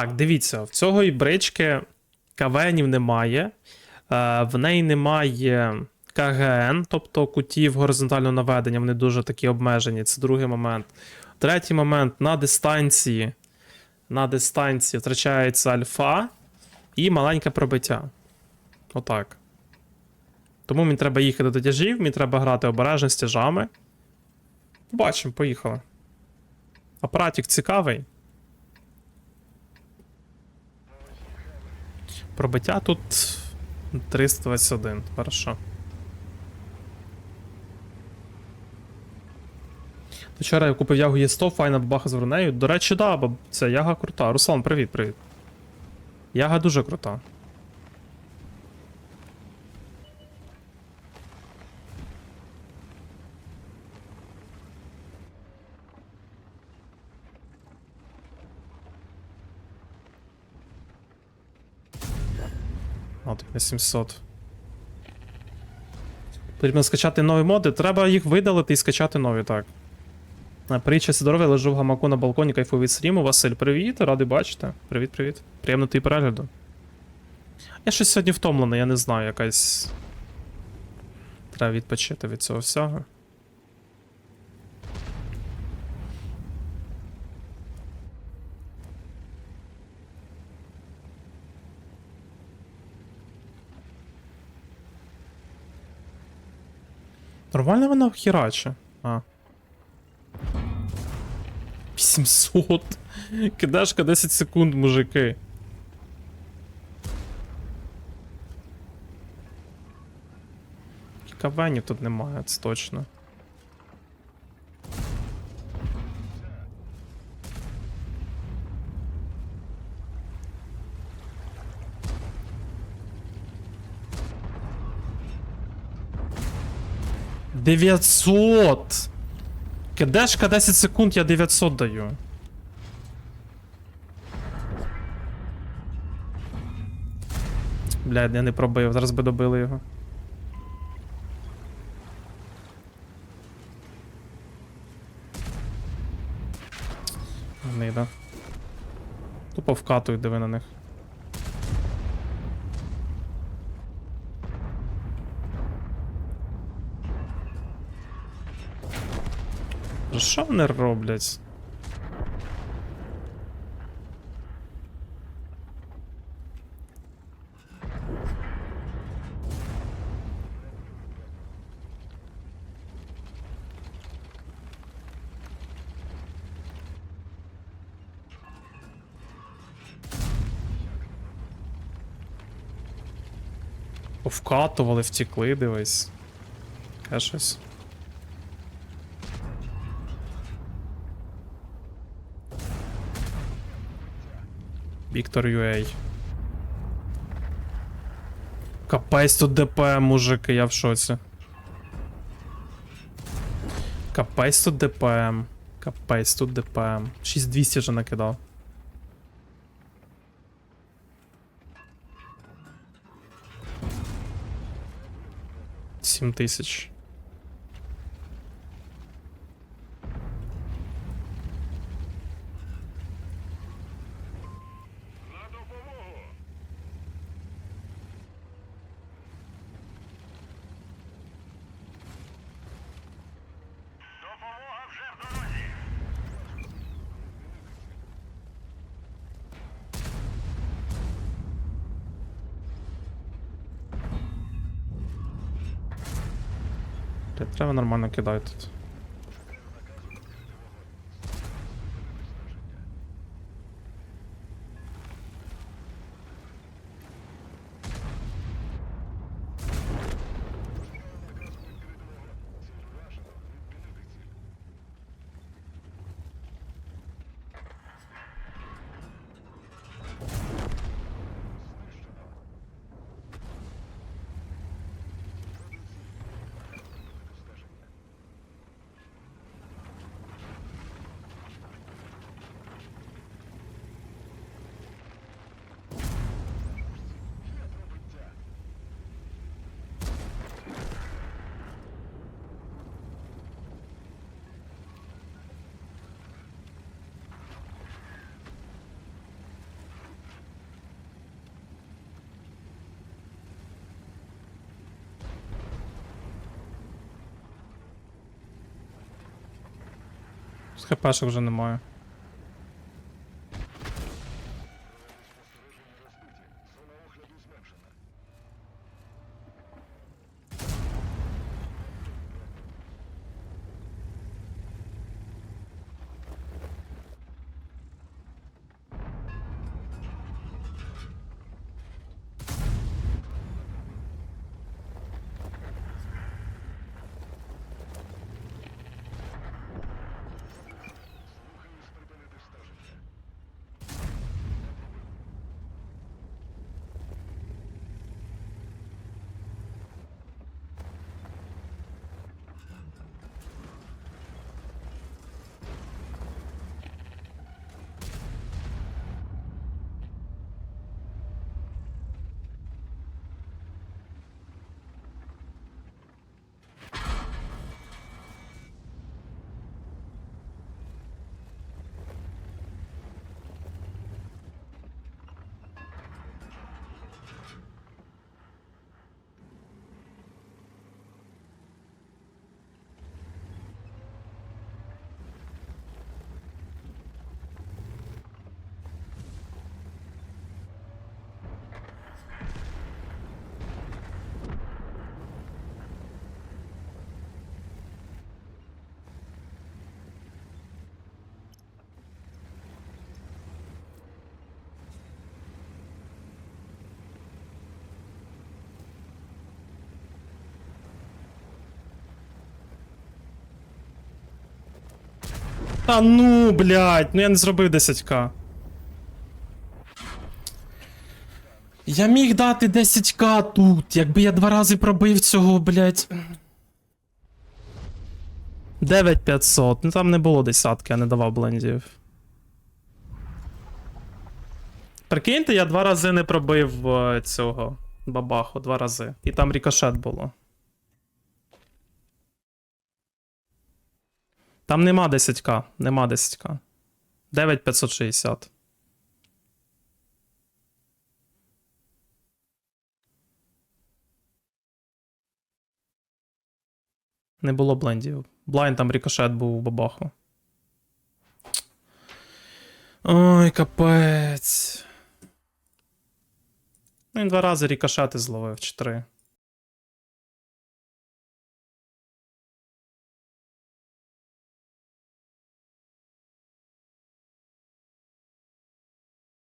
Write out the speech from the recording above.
Так, дивіться, в цього і брички кавенів немає. Е, в неї немає КГН, тобто кутів горизонтального наведення, вони дуже такі обмежені. Це другий момент. Третій момент на дистанції. На дистанції втрачається альфа і маленьке пробиття. Отак. Тому мені треба їхати до тяжів, мені треба грати обережно з тяжами. Бачимо, поїхали. Апаратик цікавий. Пробиття тут 321, хорошо. Вчора я купив ягу Є100, файна бабаха з бронею. До речі, да, баб... це яга крута. Руслан, привіт, привіт. Яга дуже крута. От, на 700. Потрібно скачати нові моди. Треба їх видалити і скачати нові, так. Притча Привіт, щастя, здоров'я, лежу в гамаку на балконі, кайфую від стріму. Василь, привіт, радий бачити. Привіт, привіт. Приємно тобі перегляду. Я щось сьогодні втомлений, я не знаю, якась. Треба відпочити від цього всього. Нормально вона хераче. А. 800. Кидашка 10 секунд, мужики. Кавенів тут немає, це точно. Дев'ятсот! Кидешка 10 секунд, я 900 даю. Блядь, я не пробив, зараз би добили його. Гнида. Тупо вкатують, диви на них. Що вони роблять? Повкатували, втекли, дивись. Щось. Віктор Юей. Капець тут ДПМ, мужики, я в шоці. Капець тут ДПМ. Капець тут ДПМ. 6200 вже накидав. Сім тисяч. Блядь, Треба нормально кидати тут. З хпшок вже немає. Та ну, блядь, ну я не зробив 10к. Я міг дати 10к тут, якби я два рази пробив цього, блядь. 9500, ну там не було десятки, я не давав блендів. Прикиньте, я два рази не пробив е, цього бабаху, два рази. І там рікошет було. Там нема 10к, нема 10к. 9560. Не було блендів. Блайн там рікошет був у бабаху. Ой, капець. Ну, він два рази рікошети зловив, чи три.